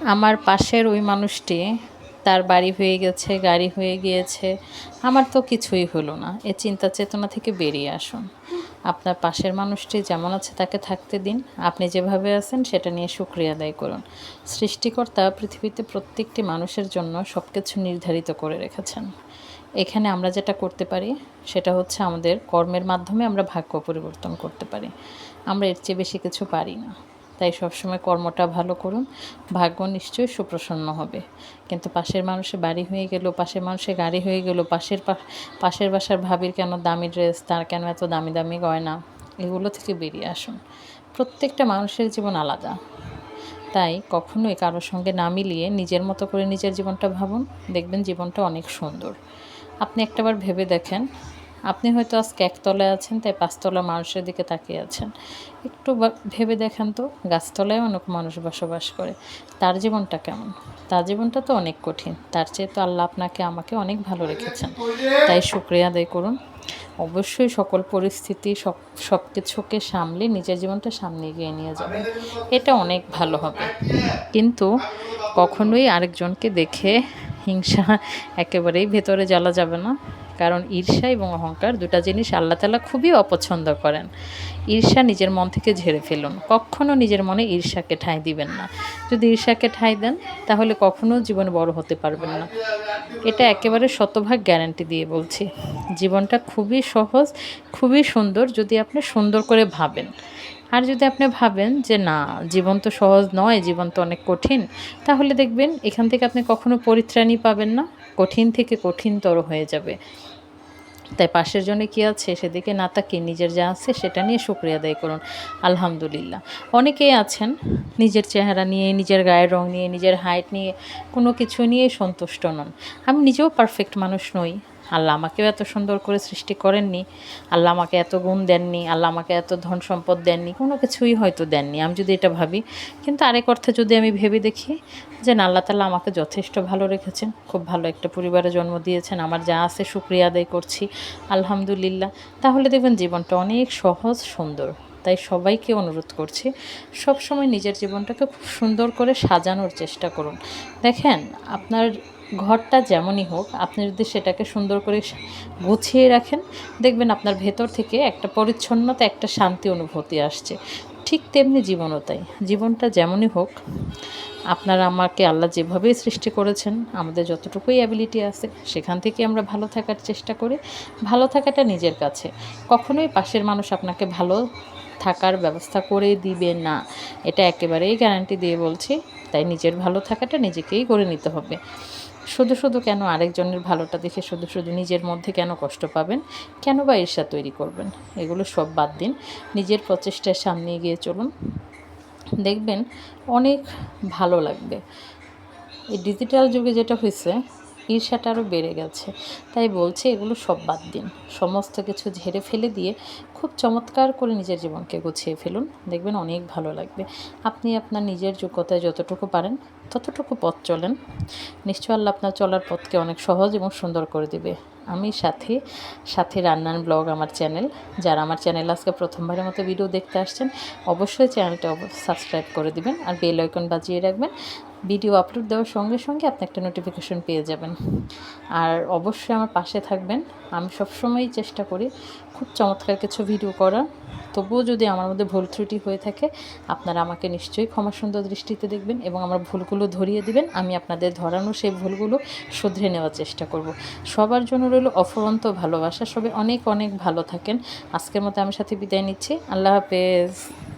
আমার পাশের ওই মানুষটি তার বাড়ি হয়ে গেছে, গাড়ি হয়ে গিয়েছে। আমার তো কিছুই হলো না। এ চিন্তা চেতনা থেকে বেরিয়ে আসুন। আপনার পাশের মানুষটি যেমন আছে তাকে থাকতে দিন। আপনি যেভাবে আছেন সেটা নিয়ে সুক্রিয়া আদায় করুন। সৃষ্টিকর্তা পৃথিবীতে প্রত্যেকটি মানুষের জন্য সব কিছু নির্ধারিত করে রেখেছেন। এখানে আমরা যেটা করতে পারি, সেটা হচ্ছে আমাদের কর্মের মাধ্যমে আমরা ভাগ্য পরিবর্তন করতে পারি। আমরা এর চেয়ে বেশি কিছু পারি না। তাই সবসময় কর্মটা ভালো করুন। ভাগ্য নিশ্চয়ই সুপ্রসন্ন হবে। কিন্তু পাশের মানুষের বাড়ি হয়ে গেল, পাশের মানুষের গাড়ি হয়ে গেল, পাশের পাশের বাসার ভাবির কেন দামি ড্রেস, তার কেন এত দামি দামি গয়না, এগুলো থেকে বেরিয়ে আসুন। প্রত্যেকটা মানুষের জীবন আলাদা। তাই কখনোই কারোর সঙ্গে না মিলিয়ে নিজের মতো করে নিজের জীবনটা ভাবুন। দেখবেন জীবনটা অনেক সুন্দর। আপনি একটাবার ভেবে দেখেন আপনি হয়তো আজকে একতলায় আছেন, তাই পাঁচতলা মানুষের দিকে তাকিয়ে আছেন। একটু ভেবে দেখেন তো, গাছতলায় অনেক মানুষ বসবাস করে। তার জীবনটা কেমন? তার জীবনটা তো অনেক কঠিন। তার চেয়ে তো আল্লাহ আপনাকে আমাকে অনেক ভালো রেখেছেন। তাই শুক্রিয়া আদায় করুন। অবশ্যই সকল পরিস্থিতি, সব সব কিছুকে সামলে নিজের জীবনটা সামনে এগিয়ে নিয়ে যাবেন। এটা অনেক ভালো হবে। কিন্তু কখনোই আরেকজনকে দেখে হিংসা একেবারেই ভেতরে জ্বালা যাবে না। কারণ ঈর্ষা এবং অহংকার দুটা জিনিস আল্লাহ তালা খুবই অপছন্দ করেন। ঈর্ষা নিজের মন থেকে ঝেড়ে ফেলুন। কখনো নিজের মনে ঈর্ষাকে ঠাঁই দিবেন না। যদি ঈর্ষাকে ঠাঁই দেন, তাহলে কখনো জীবনে বড় হতে পারবেন না। এটা একেবারে শতভাগ গ্যারান্টি দিয়ে বলছি। জীবনটা খুবই সহজ, খুবই সুন্দর যদি আপনি সুন্দর করে ভাবেন। আর যদি আপনি ভাবেন যে, না, জীবন তো সহজ নয়, জীবন তো অনেক কঠিন, তাহলে দেখবেন এখান থেকে আপনি কখনো পরিত্রাণই পাবেন না। কঠিন থেকে কঠিনতর হয়ে যাবে। তাই পাশের জন্য কী আছে? সেদিকে না তাকিয়ে নিজের যা আছে সেটা নিয়ে শুক্রিয়া আদায় করুন। আলহামদুলিল্লাহ। অনেকেই আছেন নিজের চেহারা নিয়ে, নিজের গায়ের রং নিয়ে, নিজের হাইট নিয়ে, কোনো কিছু নিয়ে সন্তুষ্ট নন। আমি নিজেও পারফেক্ট মানুষ নই। আল্লাহ আমাকেও এত সুন্দর করে সৃষ্টি করেননি। আল্লাহ আমাকে এত গুণ দেননি, আল্লাহ আমাকে এত ধন সম্পদ দেননি, কোনো কিছুই হয়তো দেননি, আমি যদি এটা ভাবি। কিন্তু আরেক অর্থে যদি আমি ভেবে দেখি যে না, আল্লাহ তালা আমাকে যথেষ্ট ভালো রেখেছেন, খুব ভালো একটা পরিবারে জন্ম দিয়েছেন, আমার যা আছে শুক্রিয়া আদায় করছি, আলহামদুলিল্লাহ। তাহলে দেখবেন জীবনটা অনেক সহজ, সুন্দর। তাই সবাইকে অনুরোধ করছি সব সময় নিজের জীবনটাকে খুব সুন্দর করে সাজানোর চেষ্টা করুন। দেখেন, আপনার ঘরটা যেমনই হোক, আপনি যদি সেটাকে সুন্দর করে গুছিয়ে রাখেন, দেখবেন আপনার ভেতর থেকে একটা পরিচ্ছন্নতা, একটা শান্তি অনুভূতি আসছে। ঠিক তেমনি জীবনও তাই। জীবনটা যেমনই হোক, আপনারা আমাকে আল্লাহ যেভাবেই সৃষ্টি করেছেন, আমাদের যতটুকুই অ্যাবিলিটি আছে, সেখান থেকে আমরা ভালো থাকার চেষ্টা করি। ভালো থাকাটা নিজের কাছে। কখনোই পাশের মানুষ আপনাকে ভালো থাকার ব্যবস্থা করে দিবে না। এটা একেবারেই গ্যারান্টি দিয়ে বলছি। তাই নিজের ভালো থাকাটা নিজেকেই করে নিতে হবে। শুধু শুধু কেন আরেকজনের ভালোটা দেখে শুধু শুধু নিজের মধ্যে কেন কষ্ট পাবেন? কেন বা ঈর্ষা তৈরি করবেন? এগুলো সব বাদ দিন। নিজের প্রচেষ্টার সামনে এগিয়ে চলুন। দেখবেন অনেক ভালো লাগবে। এই ডিজিটাল যুগে যেটা হয়েছে ঈর্ষাটা আরও বেড়ে গেছে। তাই বলছি এগুলো সব বাদ দিন। সমস্ত কিছু ঝেড়ে ফেলে দিয়ে খুব চমৎকার করে নিজের জীবনকে গুছিয়ে ফেলুন। দেখবেন অনেক ভালো লাগবে। আপনি আপনার নিজের যোগ্যতায় যতটুকু পারেন ততটুকু পথ চলেন, নিশ্চয় আল্লাহ আপনার চলার পথকে অনেক সহজ এবং সুন্দর করে দিবে। আমি সাথে সাথে রান্নার ব্লগ আমার চ্যানেল। যারা আমার চ্যানেল আজকে প্রথমবারের মতো ভিডিও দেখতে আসছেন, অবশ্যই চ্যানেলটা সাবস্ক্রাইব করে দিবেন আর বেল আইকন বাজিয়ে রাখবেন। ভিডিও আপলোড দেওয়ার সঙ্গে সঙ্গে আপনি একটা নোটিফিকেশন পেয়ে যাবেন। আর অবশ্যই আমার পাশে থাকবেন। আমি সবসময়ই চেষ্টা করি খুব চমৎকার কিছু ভিডিও করার। তবুও যদি আমার মধ্যে ভুল ত্রুটি হয়ে থাকে, আপনারা আমাকে নিশ্চয়ই ক্ষমা সুন্দর দৃষ্টিতে দেখবেন এবং আমার ভুলগুলো ধরিয়ে দিবেন, আমি আপনাদের ধরানো সেই ভুলগুলো শুধরে নেওয়ার চেষ্টা করব। সবার জন্য রইল অফরন্ত ভালোবাসা। সবে অনেক অনেক ভালো থাকেন। আজকের মতো আমার সাথে বিদায় নিচ্ছি। আল্লাহ হাফেজ।